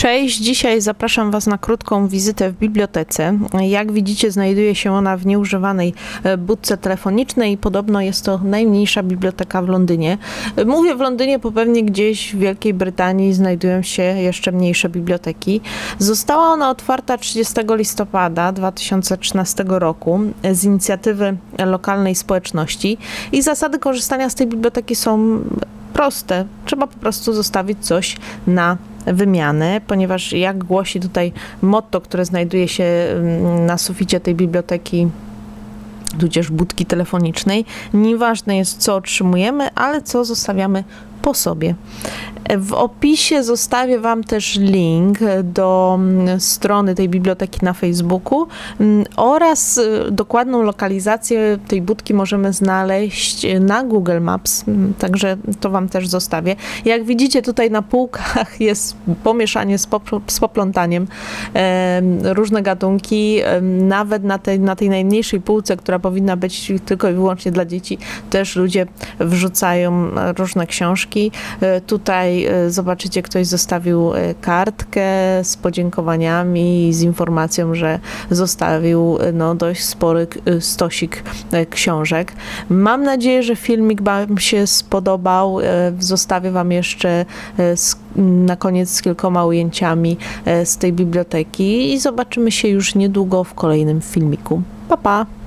Cześć, dzisiaj zapraszam Was na krótką wizytę w bibliotece. Jak widzicie, znajduje się ona w nieużywanej e, budce telefonicznej. Podobno jest to najmniejsza biblioteka w Londynie. Mówię w Londynie, bo pewnie gdzieś w Wielkiej Brytanii znajdują się jeszcze mniejsze biblioteki. Została ona otwarta 30 listopada 2013 roku z inicjatywy lokalnej społeczności i zasady korzystania z tej biblioteki są proste. Trzeba po prostu zostawić coś na wymianę, ponieważ jak głosi tutaj motto, które znajduje się mm, na suficie tej biblioteki tudzież budki telefonicznej, nieważne jest co otrzymujemy, ale co zostawiamy po sobie. W opisie zostawię Wam też link do mm, strony tej biblioteki na Facebooku mm, oraz y, dokładną lokalizację tej budki możemy znaleźć na Google Maps, mm, także to Wam też zostawię. Jak widzicie tutaj na półkach jest pomieszanie z, z poplątaniem, różne gatunki, nawet na tej, na tej najmniejszej półce, która powinna być tylko i wyłącznie dla dzieci, też ludzie wrzucają różne książki. E, tutaj E, zobaczycie, ktoś zostawił e, kartkę z podziękowaniami, z informacją, że zostawił no, dość spory stosik książek. Mam nadzieję, że filmik Wam się spodobał. Zostawię Wam jeszcze na koniec z kilkoma ujęciami z tej biblioteki i zobaczymy się już niedługo w kolejnym filmiku. Pa, pa!